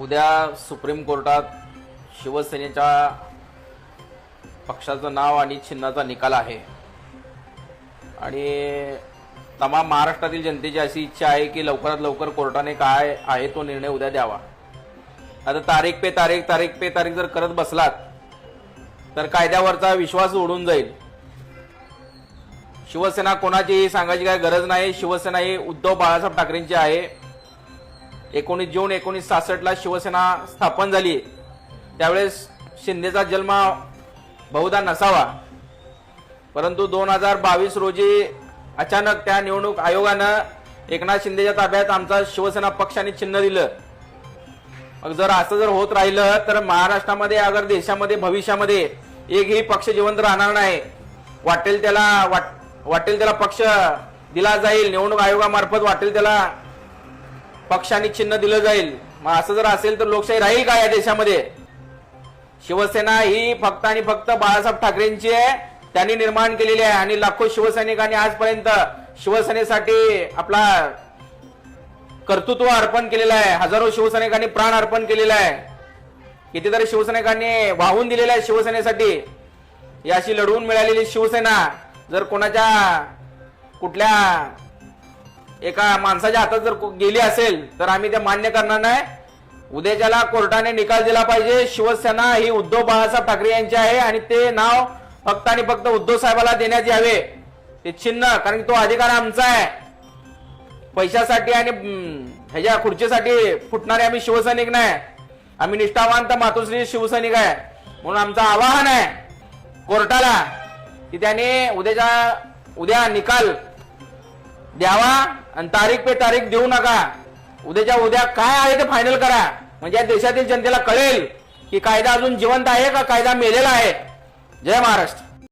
उद्या सुप्रीम कोर्टात शिवसेनेच्या पक्षाचं नाव आणि चिन्हाचा निकाल आहे. आणि तमाम महाराष्ट्रातील जनतेची अशी इच्छा आहे की लवकरात लवकर कोर्टाने काय आहे तो निर्णय उद्या द्यावा. आता तारीख पे तारीख तारीख पे तारीख जर करत बसलात तर कायद्यावरचा विश्वास उडून जाईल. शिवसेना कोणाचीही सांगायची काय गरज नाही. शिवसेना ही उद्धव बाळासाहेब ठाकरेंची आहे. एकोणीस जून एकोणीस सासष्टला शिवसेना स्थापन झाली. त्यावेळेस शिंदेचा जन्म बहुधा नसावा. परंतु दोन हजार बावीस रोजी अचानक त्या निवडणूक आयोगानं एकनाथ शिंदेच्या ताब्यात आमचा शिवसेना पक्षाने चिन्ह दिलं. मग जर असं जर होत राहिलं तर महाराष्ट्रामध्ये अगर देशामध्ये भविष्यामध्ये एकही पक्ष जिवंत राहणार नाही. वाटेल त्याला वाट वाटेल त्याला पक्ष दिला जाईल. निवडणूक आयोगामार्फत वाटेल त्याला पक्षाने चिन्ह दिलं जाईल. मग असं जर असेल तर लोकशाही राहील का या देशामध्ये? शिवसेना ही फक्त आणि फक्त बाळासाहेब ठाकरेंची आहे. त्यांनी निर्माण केलेली आहे आणि लाखो शिवसैनिकांनी आजपर्यंत शिवसेनेसाठी आपला कर्तृत्व अर्पण केलेलं आहे. हजारो शिवसैनिकांनी प्राण अर्पण केलेला आहे. कितीतरी शिवसैनिकांनी वाहून दिलेलं आहे शिवसेनेसाठी. याशी लढवून मिळालेली शिवसेना जर कोणाच्या कुठल्या एका माणसाच्या हातात जर गेली असेल तर आम्ही ते मान्य करणार नाही. उद्याच्याला कोर्टाने निकाल दिला पाहिजे. शिवसेना ही उद्धव बाळासाहेब ठाकरे यांची आहे आणि ते नाव फक्त आणि फक्त उद्धव साहेबाला देण्यात यावे. ते चिन्ह कारण की तो अधिकार आमचा आहे. पैशासाठी आणि ह्याच्या खुर्चीसाठी फुटणारे आम्ही शिवसैनिक नाही. आम्ही निष्ठावान तर मातोश्री शिवसैनिक आहे. म्हणून आमचं आवाहन आहे कोर्टाला की त्याने उद्याच्या उद्या निकाल द्यावा आणि तारीख पे तारीख देऊ नका. उद्याच्या उद्या काय आहे ते फायनल करा. म्हणजे या देशातील जनतेला कळेल की कायदा अजून जिवंत आहे का? कायदा मेलेला आहे. जय महाराष्ट्र.